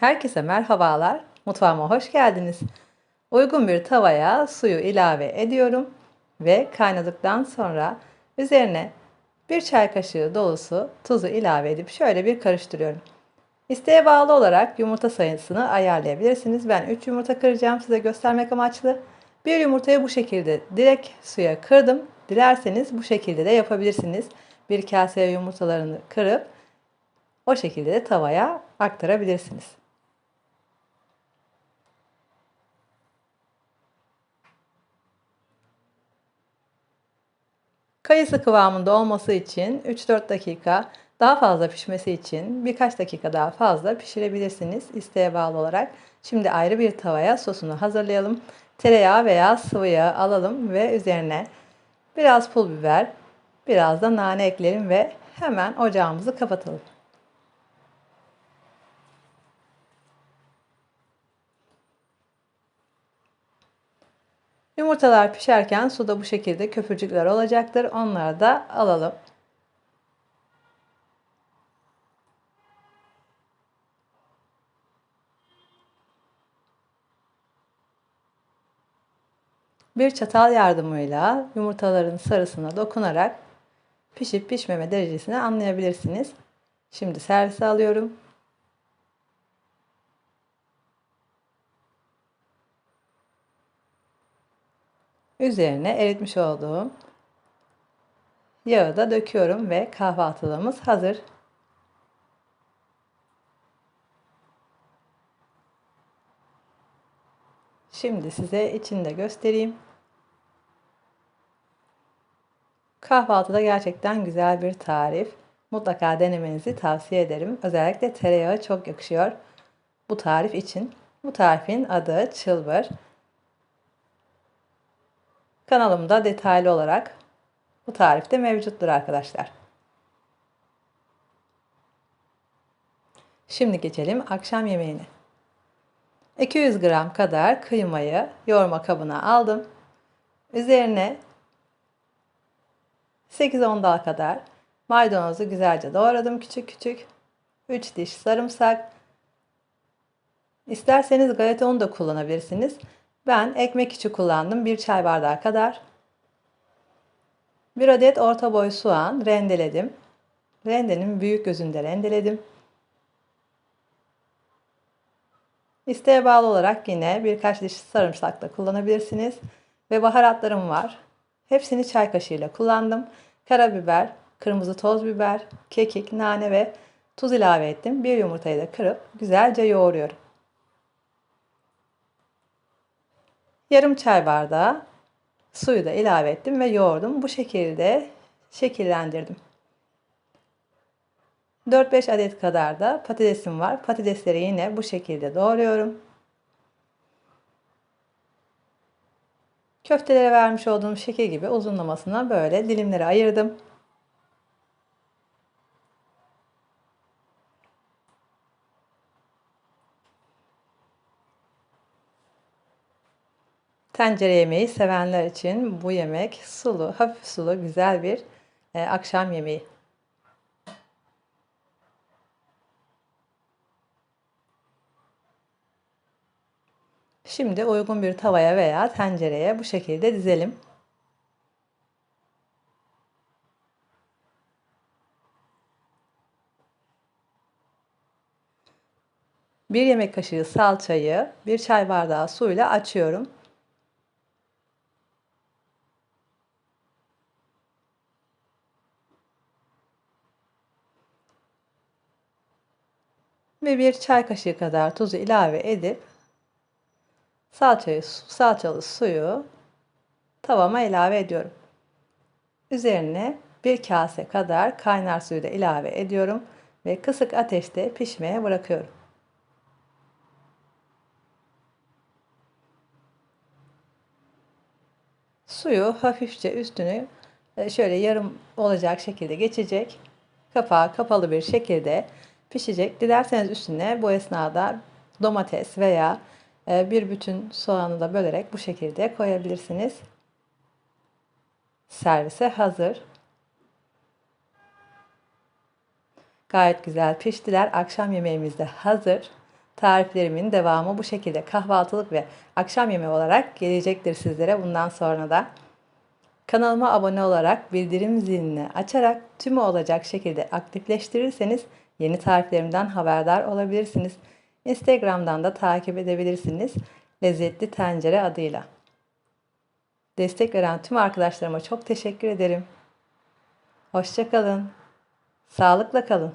Herkese merhabalar. Mutfağıma hoş geldiniz. Uygun bir tavaya suyu ilave ediyorum ve kaynadıktan sonra üzerine bir çay kaşığı dolusu tuzu ilave edip şöyle bir karıştırıyorum. İsteğe bağlı olarak yumurta sayısını ayarlayabilirsiniz. Ben 3 yumurta kıracağım size göstermek amaçlı. Bir yumurtayı bu şekilde direkt suya kırdım. Dilerseniz bu şekilde de yapabilirsiniz. Bir kaseye yumurtalarını kırıp o şekilde de tavaya aktarabilirsiniz. Kayısı kıvamında olması için 3-4 dakika daha fazla pişmesi için birkaç dakika daha fazla pişirebilirsiniz isteğe bağlı olarak. Şimdi ayrı bir tavaya sosunu hazırlayalım. Tereyağı veya sıvı yağ alalım ve üzerine biraz pul biber, biraz da nane ekleyelim ve hemen ocağımızı kapatalım. Yumurtalar pişerken suda bu şekilde köpürcükler olacaktır. Onları da alalım. Bir çatal yardımıyla yumurtaların sarısına dokunarak pişip pişmeme derecesini anlayabilirsiniz. Şimdi servise alıyorum. Üzerine eritmiş olduğum yağı da döküyorum ve kahvaltılığımız hazır. Şimdi size içinde göstereyim. Kahvaltıda gerçekten güzel bir tarif. Mutlaka denemenizi tavsiye ederim. Özellikle tereyağı çok yakışıyor bu tarif için. Bu tarifin adı çılbır. Kanalımda detaylı olarak bu tarifte mevcuttur arkadaşlar. Şimdi geçelim akşam yemeğine. 200 gram kadar kıymayı yoğurma kabına aldım. Üzerine 8-10 dal kadar maydanozu güzelce doğradım küçük küçük. 3 diş sarımsak. İsterseniz galeta unu da kullanabilirsiniz. Ben ekmek içi kullandım. Bir çay bardağı kadar. Bir adet orta boy soğan rendeledim. Rendenin büyük gözünde rendeledim. İsteğe bağlı olarak yine birkaç diş sarımsak da kullanabilirsiniz. Ve baharatlarım var. Hepsini çay kaşığıyla kullandım. Karabiber, kırmızı toz biber, kekik, nane ve tuz ilave ettim. Bir yumurtayı da kırıp güzelce yoğuruyorum. Yarım çay bardağı suyu da ilave ettim ve yoğurdum. Bu şekilde şekillendirdim. 4-5 adet kadar da patatesim var. Patatesleri yine bu şekilde doğruyorum. Köftelere vermiş olduğum şekil gibi uzunlamasına böyle dilimlere ayırdım. Tencere yemeği sevenler için bu yemek sulu, hafif sulu, güzel bir e, akşam yemeği. Şimdi uygun bir tavaya veya tencereye bu şekilde dizelim. Bir yemek kaşığı salçayı bir çay bardağı suyla açıyorum. Ve bir çay kaşığı kadar tuzu ilave edip salçayı, salçalı suyu tavama ilave ediyorum. Üzerine bir kase kadar kaynar suyu da ilave ediyorum ve kısık ateşte pişmeye bırakıyorum. Suyu hafifçe üstünü e, şöyle yarım olacak şekilde geçecek. Kapağı kapalı bir şekilde pişecek. Dilerseniz üstüne bu esnada domates veya e, bir bütün soğanı da bölerek bu şekilde koyabilirsiniz. Servise hazır. Gayet güzel piştiler. Akşam yemeğimiz de hazır. Tariflerimin devamı bu şekilde kahvaltılık ve akşam yemeği olarak gelecektir sizlere bundan sonra da. Kanalıma abone olarak bildirim zilini açarak tümü olacak şekilde aktifleştirirseniz yeni tariflerimden haberdar olabilirsiniz. Instagram'dan da takip edebilirsiniz. Lezzetli Tencere adıyla. Destek veren tüm arkadaşlarıma çok teşekkür ederim. Hoşçakalın. Sağlıkla kalın.